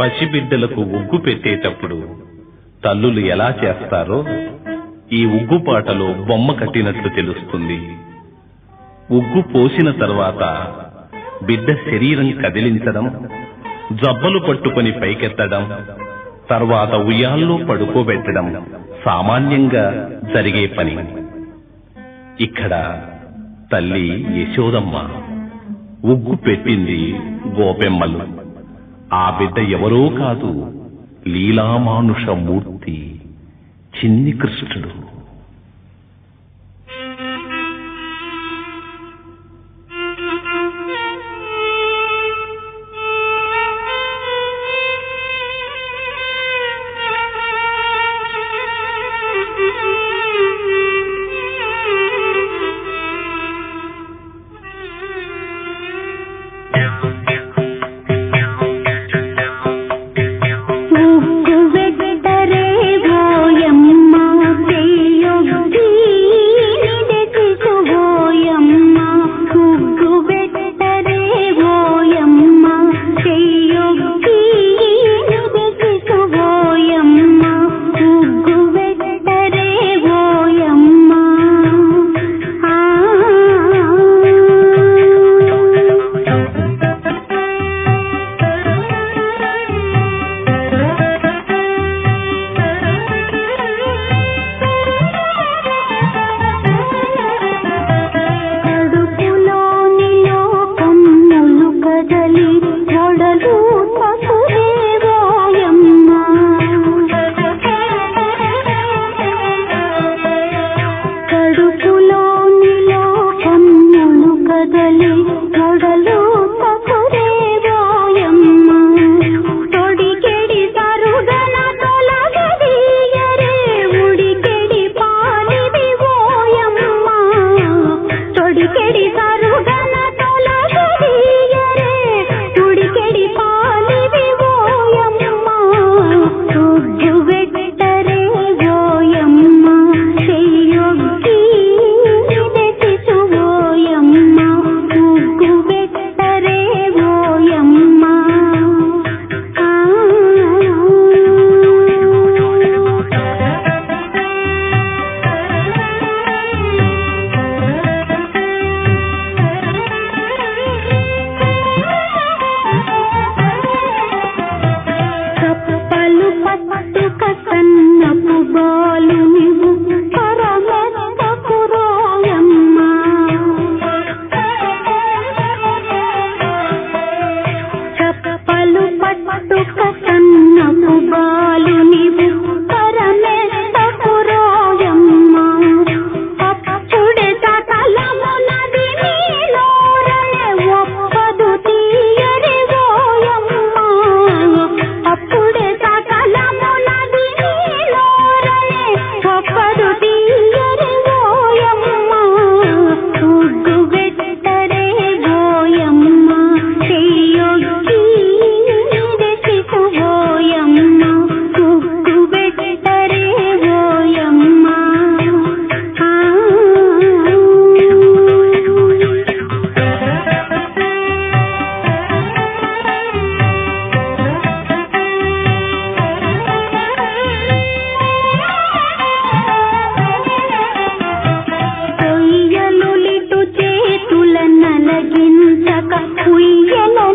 పసిబిడ్డలకు ఉగ్గు పెట్టేటప్పుడు తల్లులు ఎలా చేస్తారో ఈ ఉగ్గుపాటలో బొమ్మ కట్టినట్లు తెలుస్తుంది. ఉగ్గు పోసిన తర్వాత బిడ్డ శరీరం కదిలించడం జబ్బలు పట్టుకొని పైకెత్తడం తర్వాత ఉయ్యాల్లో పడుకోబెట్టడం సామాన్యంగా జరిగే పని. ఇక్కడ తల్లి యశోదమ్మ ఉగ్గు పెట్టింది గోపెమ్మలు. ఆ బిడ్డ ఎవరో కాదు లీలామానుష మూర్తి చిన్ని కృష్ణుడు. అడికెడి సారుగా But we.